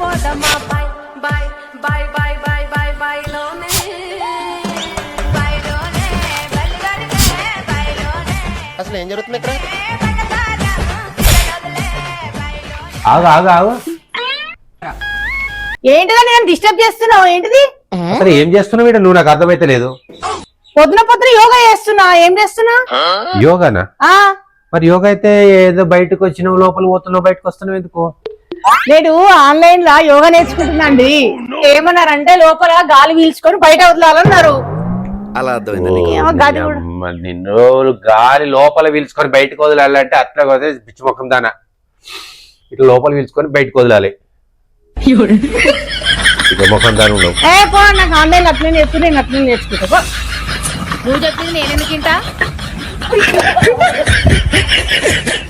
పోదమ్మా bye bye bye bye bye బాయ్ బాయ్లోనే అసలు ఏం జరుగుతుంది ఇక్కడ? ఆగు ఆగు ఆగు. ఏంటిదా నేను డిస్టర్బ్ చేస్తున్నావు? ఏంటిది? అసలు ఏం చేస్తున్నావు వీడు? నువ్వు నాకు అర్థమైతే లేదు. పొద్దున పొద్దున యోగా చేస్తున్నా. ఏం చేస్తున్నా? యోగానా? మరి యోగా అయితే ఏదో బయటకు వచ్చినావు లోపల పోతున్నావు బయటకు వస్తున్నావు ఎందుకు? నేను ఆన్లైన్ లా యోగా నేర్చుకుంటున్నాండి. ఏమన్నారంటే లోపల గాలి పీల్చుకొని బయట వదలాలన్నారు. అలా అర్థమైంది నిన్ను గాలి లోపల పీల్చుకొని బయటకు వదలాలంటే అట్లా కొదే పిచ్చి ముఖం దానా. ఇట్లా లోపల పీల్చుకొని బయటకు వదలాలి. ముఖం దాని ఉండవు. ఏ పో నాకు ఆన్లైన్ అట్లనే నేర్చుకుని నేను అట్లనే నేర్చుకుంటా. నువ్వు చెప్పింది నేనెందుకు ఇంటా